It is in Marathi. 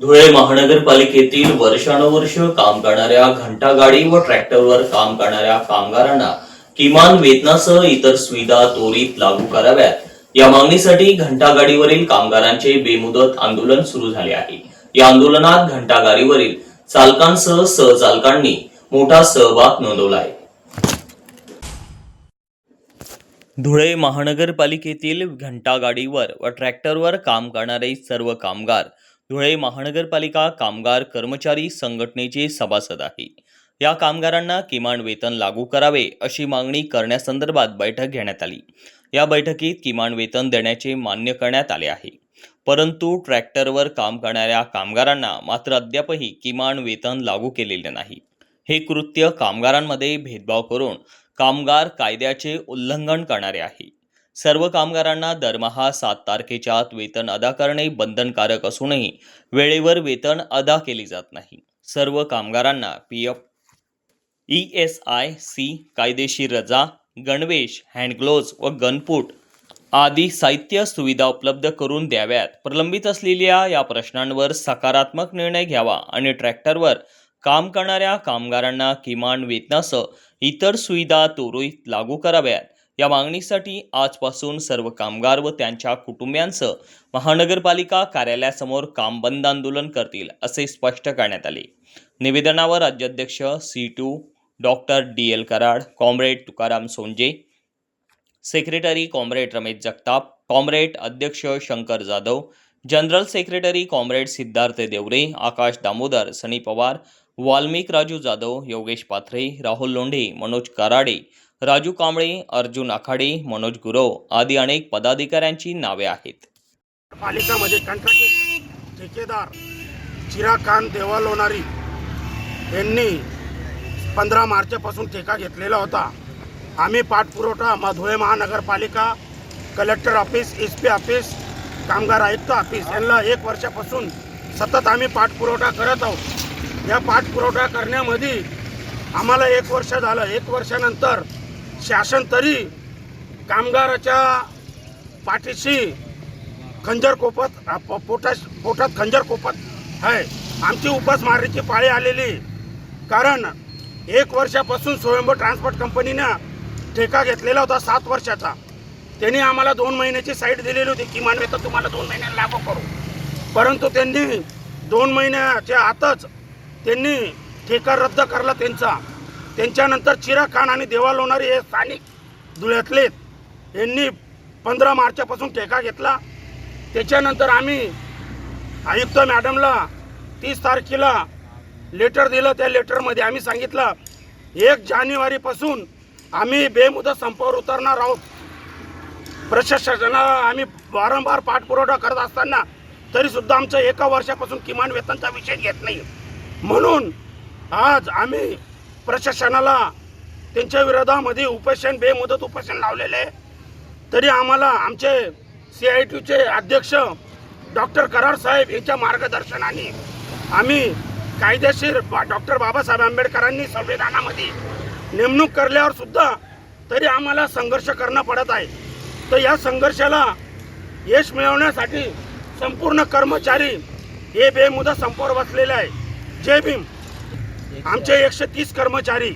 धुळे महानगरपालिकेतील वर्षानुवर्ष काम करणाऱ्या घंटागाडी व ट्रॅक्टरवर काम करणाऱ्या कामगारांना किमान वेतनासह इतर सुविधा त्वरित लागू कराव्यात. या मागणीसाठी घंटागाडीवरील कामगारांचे बेमुदत आंदोलन सुरू झाले आहे. या आंदोलनात घंटागाडीवरील चालकांसह सहचालकांनी मोठा सहभाग नोंदवला आहे. धुळे महानगरपालिकेतील घंटागाडीवर व ट्रॅक्टरवर काम करणारे सर्व कामगार धुळे महानगरपालिका कामगार कर्मचारी संघटनेचे सभासद आहे. या कामगारांना किमान वेतन लागू करावे अशी मागणी करण्यासंदर्भात बैठक घेण्यात आली. या बैठकीत किमान वेतन देण्याचे मान्य करण्यात आले आहे. परंतु ट्रॅक्टरवर काम करणाऱ्या कामगारांना मात्र अद्यापही किमान वेतन लागू केलेले नाही. हे कृत्य कामगारांमध्ये भेदभाव करून कामगार कायद्याचे उल्लंघन करणारे आहे. सर्व कामगारांना दरमहा सात तारखेच्या आत वेतन अदा करणे बंधनकारक असूनही वेळेवर वेतन अदा केले जात नाही. सर्व कामगारांना P F E S I C. कायदेशीर रजा गणवेश हँडग्लोव्ज व गनपूट आदी साहित्य सुविधा उपलब्ध करून द्याव्यात. प्रलंबित असलेल्या या प्रश्नांवर सकारात्मक निर्णय घ्यावा आणि ट्रॅक्टरवर काम करणाऱ्या कामगारांना किमान वेतनासह इतर सुविधा त्वरित लागू कराव्यात. या मागणीसाठी आजपासून सर्व कामगार व त्यांच्या कुटुंबियांसह महानगरपालिका कार्यालयासमोर काम बंद आंदोलन करतील असे स्पष्ट करण्यात आले. निवेदनावर राज्याध्यक्ष CITU doctor D L Karad comrade Tukaram Sonje secretary comrade Ramesh Jagtap comrade अध्यक्ष Shankar Jadhav general secretary comrade Siddharth Deore Akash Damodar Sunny Pawar Valmik Raju Jadhav Yogesh Pathare Rahul Londhe Manoj Karade Raju Kamble Arjun Akhade Manoj Gurav आदी अनेक पदाधिकाऱ्यांची नावे आहेत. पालिकामध्ये कंत्राटी ठेकेदार चिराकांत देवा लोणारी यांनी पंधरा मार्चपासून ठेका घेतलेला होता. आम्ही पाठपुरवठा म- धुळे महानगरपालिका collector office S P office कामगार आयुक्त ऑफिस यांना एक वर्षापासून सतत आम्ही पाठपुरवठा करत आहोत. या पाठपुरवठा करण्यामध्ये आम्हाला एक वर्ष झालं. एक वर्षानंतर शासन तरी कामगाराच्या पाठीशी खंजर कोपत पोटाश पोटात खंजर कोपत आहे. आमची उपासमारीची पाळी आलेली. कारण एक वर्षापासून स्वयंभू ट्रान्सपोर्ट कंपनीनं ठेका घेतलेला होता सात वर्षाचा. त्यांनी आम्हाला दोन महिन्याची साईट दिलेली होती. किमान वेतन तुम्हाला दोन महिन्याला लागू करू. परंतु त्यांनी दोन महिन्याच्या आतच त्यांनी ठेका रद्द करला त्यांचा. त्यांच्यानंतर चिरा खान आणि देवा लोणारी हे स्थानिक धुळ्यातले यांनी पंधरा मार्चपासून ठेका घेतला. त्याच्यानंतर आम्ही आयुक्त मॅडमला तीस तारखेला लेटर दिलं. त्या लेटरमध्ये आम्ही सांगितलं एक जानेवारीपासून आम्ही बेमुदत संपावर उतरणार आहोत. प्रशासनाला आम्ही वारंवार पाठपुरवठा करत असताना तरीसुद्धा आमचं एका वर्षापासून किमान वेतनचा विषय घेत नाही. म्हणून आज आम्ही प्रशासनाला त्यांच्या विरोधामध्ये उपोषण बेमुदत उपोषण लावलेले आहे. तरी आम्हाला आमचे सी आय टीचे अध्यक्ष डॉक्टर करार साहेब यांच्या मार्गदर्शनाने आम्ही कायदेशीर बा डॉक्टर बाबासाहेब आंबेडकरांनी संविधानामध्ये नेमणूक करल्यावर सुद्धा तरी आम्हाला संघर्ष करणं पडत आहे. तर या संघर्षाला यश मिळवण्यासाठी संपूर्ण कर्मचारी हे बेमुदत संपावर बसलेले आहे. जय भीम. आमचे एकशे तीस कर्मचारी